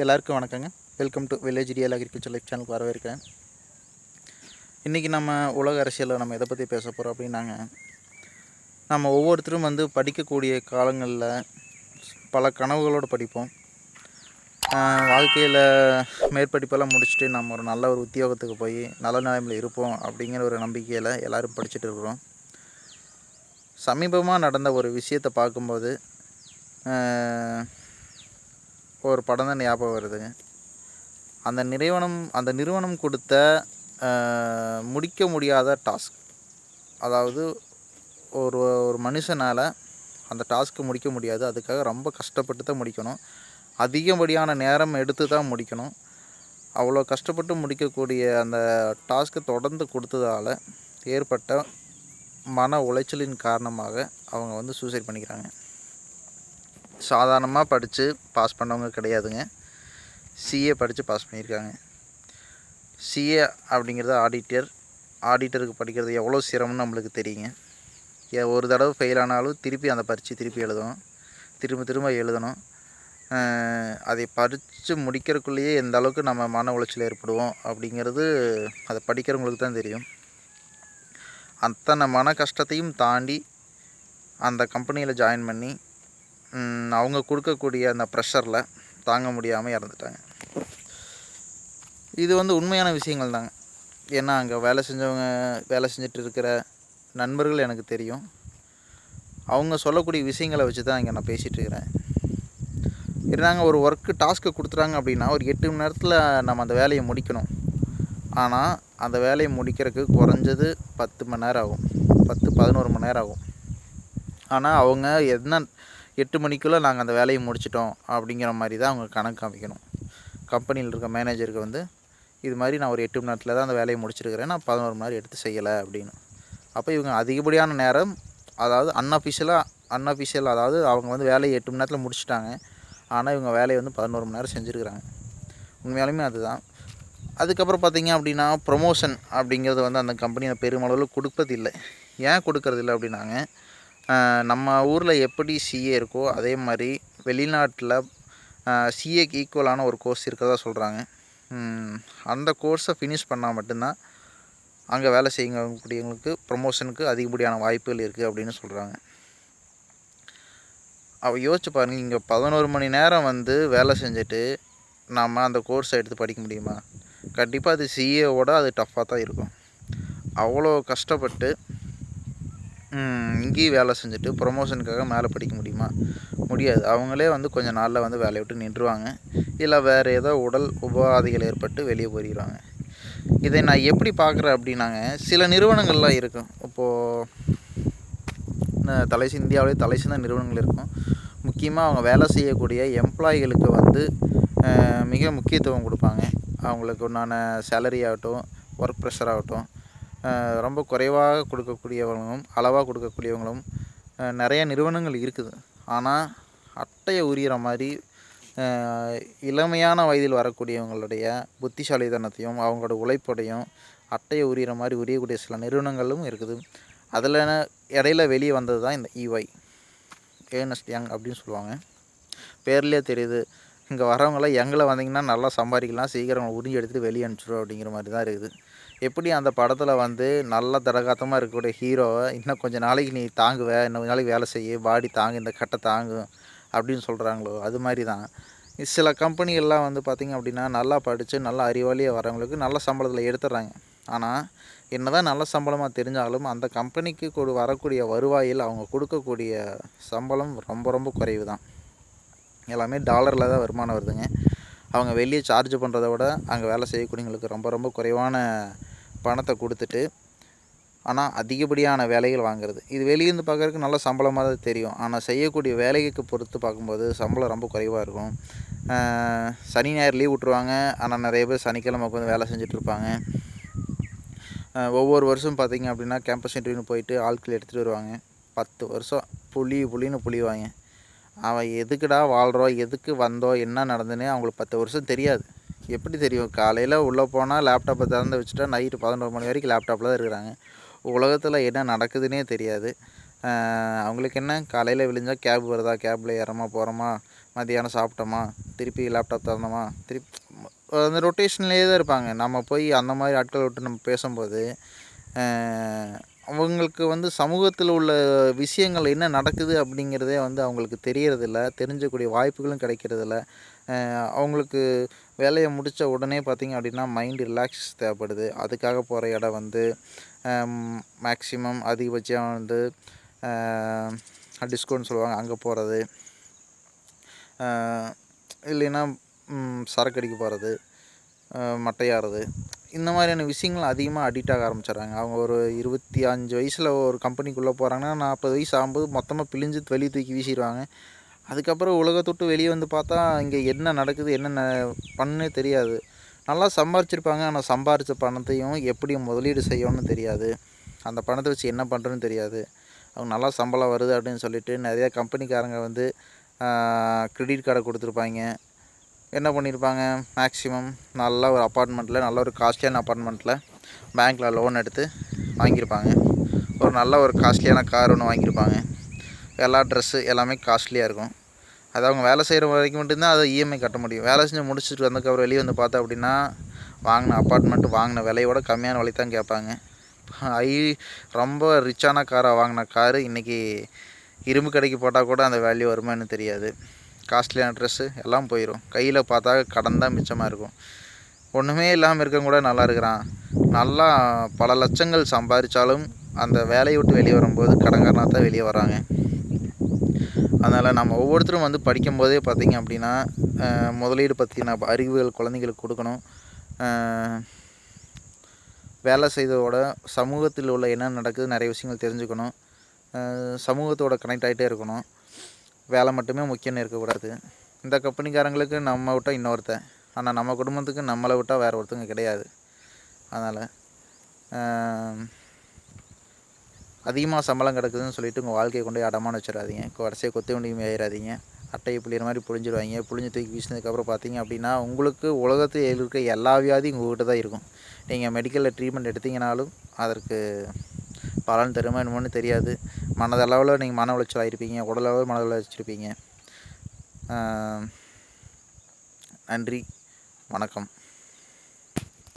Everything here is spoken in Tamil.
எல்லாருக்கும் வணக்கங்க. Welcome to village real agriculture life சேனலுக்கு வரவேற்கிறேன். இன்றைக்கி நம்ம உலக அரசியலில் நம்ம எதை பற்றி பேச போகிறோம் அப்படின்னாங்க. நம்ம ஒவ்வொருத்தரும் வந்து படிக்கக்கூடிய காலங்களில் பல கனவுகளோடு படிப்போம். வாழ்க்கையில் மேற்படிப்பெல்லாம் முடிச்சுட்டு நம்ம ஒரு நல்ல ஒரு உத்தியோகத்துக்கு போய் நல்ல நிலைமையில் இருப்போம் அப்படிங்கிற ஒரு நம்பிக்கையில் எல்லோரும் படிச்சுட்டு இருக்கிறோம். சமீபமாக நடந்த ஒரு விஷயத்தை பார்க்கும்போது ஒரு படம் தான் ஞாபகம் வருதுங்க அந்த நிறுவனம் அந்த நிறுவனம் கொடுத்த முடிக்க முடியாத டாஸ்க். அதாவது ஒரு ஒரு மனுஷனால் அந்த டாஸ்க்கு முடிக்க முடியாது. அதுக்காக ரொம்ப கஷ்டப்பட்டு தான் முடிக்கணும். அதிகப்படியான நேரம் எடுத்து தான் முடிக்கணும். அவ்வளோ கஷ்டப்பட்டு முடிக்கக்கூடிய அந்த டாஸ்க்கை தொடர்ந்து கொடுத்ததால் ஏற்பட்ட மன உளைச்சலின் காரணமாக அவங்க வந்து சூசைட் பண்ணிக்கிறாங்க. சாதாரணமாக படித்து பாஸ் பண்ணவங்க கிடையாதுங்க. சிஏ படித்து பாஸ் பண்ணியிருக்காங்க. சிஏ அப்படிங்கிறது ஆடிட்டர் ஆடிட்டருக்கு படிக்கிறது எவ்வளோ சிரமம்னு நம்மளுக்கு தெரியுங்க. ஏ- ஒரு தடவை ஃபெயில் ஆனாலும் திருப்பி அந்த பரீட்சை திருப்பி எழுதணும். திரும்ப திரும்ப எழுதணும். அதை படித்து முடிக்கிறதுக்குள்ளேயே எந்த அளவுக்கு நம்ம மன உளைச்சல் ஏற்படுவோம் அப்படிங்கிறது அதை படிக்கிறவங்களுக்கு தான் தெரியும். அத்தனை மன கஷ்டத்தையும் தாண்டி அந்த கம்பெனியில் ஜாயின் பண்ணி அவங்க கொடுக்கக்கூடிய அந்த ப்ரெஷரில் தாங்க முடியாமல் இறந்துட்டாங்க. இது வந்து உண்மையான விஷயங்கள் தாங்க. ஏன்னா அங்கே வேலை செஞ்சவங்க வேலை செஞ்சுட்டு இருக்கிற நண்பர்கள் எனக்கு தெரியும். அவங்க சொல்லக்கூடிய விஷயங்களை வச்சு தான் இங்கே நான் பேசிகிட்டு இருக்கிறேன் இருந்தாங்க ஒரு ஒர்க்கு டாஸ்க்கு கொடுத்துட்டாங்க அப்படின்னா ஒரு எட்டு மணி நேரத்தில் நம்ம அந்த வேலையை முடிக்கணும். ஆனால் அந்த வேலையை முடிக்கிறதுக்கு குறைஞ்சது பத்து மணி நேரம் ஆகும். பத்து பதினோரு மணி நேரம் ஆகும். ஆனால் அவங்க என்ன எட்டு மணிக்குள்ளே நாங்கள் அந்த வேலையை முடிச்சிட்டோம் அப்படிங்கிற மாதிரி தான் அவங்க கணக்கு காமிக்கணும். கம்பெனியில் இருக்க மேனேஜருக்கு வந்து இது மாதிரி நான் ஒரு எட்டு மணி நேரத்தில் தான் அந்த வேலையை முடிச்சிருக்கிறேன் நான் பதினோரு மணி நேரம் எடுத்து செய்யலை அப்படின்னு. அப்போ இவங்க அதிகப்படியான நேரம் அதாவது அன்அஃபிஷியலாக அன்அஃபிஷியல் அதாவது அவங்க வந்து வேலையை எட்டு மணி நேரத்தில் முடிச்சிட்டாங்க. ஆனால் இவங்க வேலையை வந்து பதினோரு மணி நேரம் செஞ்சுருக்கிறாங்க. உண்மையாலுமே அதுதான். அதுக்கப்புறம் பார்த்தீங்க அப்படின்னா ப்ரொமோஷன் அப்படிங்கிறது வந்து அந்த கம்பெனி பெருமளவில் கொடுப்பதில்லை. ஏன் கொடுக்கறதில்ல அப்படின்னாங்க நம்ம ஊரில் எப்படி சிஏ இருக்கோ அதே மாதிரி வெளிநாட்டில் சிஏக்கு ஈக்குவலான ஒரு கோர்ஸ் இருக்கிறதா சொல்கிறாங்க அந்த கோர்ஸை ஃபினிஷ் பண்ணால் மட்டும்தான் அங்கே வேலை செய்யக்கூடியவங்களுக்கு ப்ரொமோஷனுக்கு அதிகப்படியான வாய்ப்புகள் இருக்குது அப்படின்னு சொல்கிறாங்க அவ யோசிச்சு பாருங்க இங்கே பதினோரு மணி நேரம் வந்து வேலை செஞ்சுட்டு நாம் அந்த கோர்ஸை எடுத்து படிக்க முடியுமா? கண்டிப்பாக அது சிஏவோட அது டஃப்பாக தான் இருக்கும். அவ்வளோ கஷ்டப்பட்டு இங்கேயும் வேலை செஞ்சுட்டு ப்ரொமோஷனுக்காக மேலே படிக்க முடியுமா? முடியாது. அவங்களே வந்து கொஞ்சம் நாளில் வந்து வேலையை விட்டு நின்றுவாங்க இல்லை வேறு ஏதோ உடல் உபாதைகள் ஏற்பட்டு வெளியே போயிடுவாங்க. இதை நான் எப்படி பார்க்குறேன் அப்படின்னாங்க சில நிறுவனங்கள்லாம் இருக்கும். இப்போது தலை இந்தியாவிலே தலை சிந்த நிறுவனங்கள் இருக்கும். முக்கியமாக அவங்க வேலை செய்யக்கூடிய எம்ப்ளாய்களுக்கு வந்து மிக முக்கியத்துவம் கொடுப்பாங்க. அவங்களுக்கு உண்டான சேலரி ஆகட்டும் ஒர்க் ப்ரெஷர் ஆகட்டும் ரொம்ப குறைவாக கொடுக்கக்கூடியவங்களும் அளவாக கொடுக்கக்கூடியவங்களும் நிறைய நிறுவனங்கள் இருக்குது. ஆனால் அட்டையை உரியற மாதிரி இளமையான வயதில் வரக்கூடியவங்களுடைய புத்திசாலித்தனத்தையும் அவங்களோட உழைப்படையும் அட்டையை உரிகிற மாதிரி உரியக்கூடிய சில நிறுவனங்களும் இருக்குது. அதில் இடையில வெளியே வந்தது தான் இந்த இவை ஏர்னஸ்ட் யங் அப்படின்னு சொல்லுவாங்க. பேர்லேயே தெரியுது. இங்கே வரவங்களாம் எங்களை வந்தீங்கன்னா நல்லா சம்பாதிக்கலாம் சீக்கிரம் உறிஞ்சி எடுத்துகிட்டு வெளியே அனுப்பிச்சிடும் அப்படிங்கிற மாதிரி தான் இருக்குது. எப்படி அந்த படத்தில் வந்து நல்ல தடகாத்தமாக இருக்கக்கூடிய ஹீரோவை இன்னும் கொஞ்சம் நாளைக்கு நீ தாங்குவ இன்னும் கொஞ்ச நாளைக்கு வேலை செய்ய பாடி தாங்கு இந்த கட்டை தாங்கும் அப்படின்னு சொல்கிறாங்களோ அது மாதிரி தான் சில கம்பெனிகள்லாம் வந்து பார்த்திங்க அப்படின்னா நல்லா படித்து நல்லா அறிவாளியாக வரவங்களுக்கு நல்ல சம்பளத்தில் எடுத்துடுறாங்க. ஆனால் என்னதான் நல்ல சம்பளமாக தெரிஞ்சாலும் அந்த கம்பெனிக்கு கொடு வரக்கூடிய வருவாயில் அவங்க கொடுக்கக்கூடிய சம்பளம் ரொம்ப ரொம்ப குறைவு தான் எல்லாமே டாலரில் தான் வருமானம் வருதுங்க. அவங்க வெளியே சார்ஜ் பண்ணுறத விட அங்கே வேலை செய்யக்கூடியவங்களுக்கு ரொம்ப ரொம்ப குறைவான பணத்தை கொடுத்துட்டு ஆனால் அதிகப்படியான வேலைகள் வாங்குறது. இது வெளியேருந்து பார்க்குறதுக்கு நல்ல சம்பளமாக தான் தெரியும். ஆனால் செய்யக்கூடிய வேலைக்கு பொறுத்து பார்க்கும்போது சம்பளம் ரொம்ப குறைவாக இருக்கும். சனி ஞாயிறு லீவ் விட்ருவாங்க ஆனால் நிறைய பேர் சனிக்கிழமை உட்காந்து வேலை செஞ்சுட்டு இருப்பாங்க. ஒவ்வொரு வருஷம் பார்த்திங்க அப்படின்னா கேம்பஸ் இன்டர்வியூன்னு போயிட்டு ஆட்கள் எடுத்துகிட்டு வருவாங்க. பத்து வருஷம் புளி புளின்னு புளிவாங்க அவன் எதுக்குடா வாழ்கிறோம் எதுக்கு வந்தோம்? என்ன நடந்துன்னு அவங்களுக்கு பத்து வருஷம் தெரியாது. எப்படி தெரியும்? காலையில் உள்ளே போனால் லேப்டாப்பை திறந்து வச்சுட்டா நைட்டு பதினோரு மணி வரைக்கும் லேப்டாப்பில் தான் இருக்கிறாங்க. உலகத்தில் என்ன நடக்குதுன்னே தெரியாது. அவங்களுக்கு என்ன? காலையில் விழிஞ்சால் கேப் வருதா? கேப்பில் ஏறமா? போகிறோமா மதியானம் சாப்பிட்டோமா? திருப்பி லேப்டாப் திறந்தோமா? திருப்பி அந்த ரொட்டேஷன்லேயே தான் இருப்பாங்க. நம்ம போய் அந்த மாதிரி ஆட்களை விட்டு நம்ம பேசும்போது அவங்களுக்கு வந்து சமூகத்தில் உள்ள விஷயங்கள் என்ன நடக்குது அப்படிங்கிறதே வந்து அவங்களுக்கு தெரியறதில்ல. தெரிஞ்சக்கூடிய வாய்ப்புகளும் கிடைக்கிறதில்ல. அவங்களுக்கு வேலையை முடித்த உடனே பார்த்திங்க அப்படின்னா மைண்ட் ரிலாக்ஸ் தேவைப்படுது. அதுக்காக போகிற இடம் வந்து மேக்ஸிமம் அதிகபட்சம் வந்து டிஸ்கவுண்ட் சொல்லுவாங்க அங்கே போகிறது இல்லைன்னா சரக்கு அடிக்க போகிறது மட்டையாடுறது. இந்த மாதிரியான விஷயங்கள் அதிகமாக அடிக்ட் ஆக ஆரம்பிச்சிடுறாங்க. அவங்க ஒரு இருபத்தி அஞ்சு வயசில் ஒரு கம்பெனிக்குள்ளே போகிறாங்கன்னா நாற்பது வயசு ஆகும்போது மொத்தமாக பிழிஞ்சு வெளியே தூக்கி வீசிடுவாங்க. அதுக்கப்புறம் உலகத்தொட்டு வெளியே வந்து பார்த்தா இங்கே என்ன நடக்குது என்னென்ன பண்ணே தெரியாது. நல்லா சம்பாரிச்சிருப்பாங்க. ஆனால் சம்பாரித்த பணத்தையும் எப்படி முதலீடு செய்யணும்னு தெரியாது. அந்த பணத்தை வச்சு என்ன பண்ணுறதுன்னு தெரியாது. அவங்க நல்லா சம்பளம் வருது அப்படின்னு சொல்லிட்டு நிறையா கம்பெனிக்காரங்க வந்து கிரெடிட் கார்டை கொடுத்துருப்பாங்க. என்ன பண்ணியிருப்பாங்க? மேக்ஸிமம் நல்ல ஒரு அப்பார்ட்மெண்ட்டில் நல்ல ஒரு காஸ்ட்லியான அப்பார்ட்மெண்ட்டில் பேங்க்கில் லோன் எடுத்து வாங்கியிருப்பாங்க. ஒரு நல்ல ஒரு காஸ்ட்லியான கார் ஒன்று வாங்கியிருப்பாங்க. எல்லா ட்ரெஸ்ஸு எல்லாமே காஸ்ட்லியாக இருக்கும். அது அவங்க வேலை செய்கிற வரைக்கும் மட்டும்தான் அதை இஎம்ஐ கட்ட முடியும். வேலை செஞ்சு முடிச்சுட்டு வந்ததுக்கப்புறம் வெளியே வந்து பார்த்தா அப்படின்னா வாங்கின அப்பார்ட்மெண்ட் வாங்கின விலையோட கம்மியான விலை தான் கேட்பாங்க. ஐ ரொம்ப ரிச்சான காராக வாங்கின காரு இன்றைக்கி இரும்பு கடைக்கு போட்டால் கூட அந்த வேல்யூ வருமானு தெரியாது. காஸ்ட்லியான ட்ரெஸ்ஸு எல்லாம் போயிடும் கையில் பார்த்தா கடன் தான் மிச்சமாக இருக்கும். ஒன்றுமே இல்லாமல் இருக்கவங்க கூட நல்லா இருக்கிறான். நல்லா பல லட்சங்கள் சம்பாதிச்சாலும் அந்த வேலையை விட்டு வெளியே வரும்போது கடன்காரனாக தான் வெளியே வராங்க அதனால் நம்ம ஒவ்வொருத்தரும் வந்து படிக்கும் போதே பார்த்திங்க அப்படின்னா முதலீடு பற்றின அறிவுகள் குழந்தைங்களுக்கு கொடுக்கணும். வேலை செய்ததோட சமூகத்தில் உள்ள என்ன நடக்குது நிறைய விஷயங்கள் தெரிஞ்சுக்கணும். சமூகத்தோட கனெக்ட் ஆகிட்டே இருக்கணும். வேலை மட்டுமே முக்கியம்னு இருக்கக்கூடாது. இந்த கம்பெனிக்காரங்களுக்கு நம்ம விட்டால் இன்னொருத்தன். ஆனால் நம்ம குடும்பத்துக்கு நம்மளை விட்டால் வேறு ஒருத்தங்க கிடையாது. அதனால் அதிகமாக சம்பளம் கிடக்குதுன்னு சொல்லிட்டு உங்கள் வாழ்க்கையை கொண்டு அடமான வச்சிடாதீங்க. கடைசியாக கொத்து வண்டி ஆயிடாதீங்க அட்டையை புளியிற மாதிரி புழிஞ்சிடுவாங்க. புழிஞ்சு தூக்கி வீசினதுக்கப்புறம் பார்த்தீங்க அப்படின்னா உங்களுக்கு உலகத்தில் இருக்க எல்லா வியாதியும் உங்கள்கிட்ட தான் இருக்கும் நீங்கள் மெடிக்கலில் ட்ரீட்மெண்ட் எடுத்தீங்கனாலும் அதற்கு பலன் தருமா என்னமோன்னு தெரியாது. மனதளவில் நீங்கள் மன உளைச்சல் ஆகிருப்பீங்க உடலளவில் மன உளைச்சிருப்பீங்க நன்றி. வணக்கம்.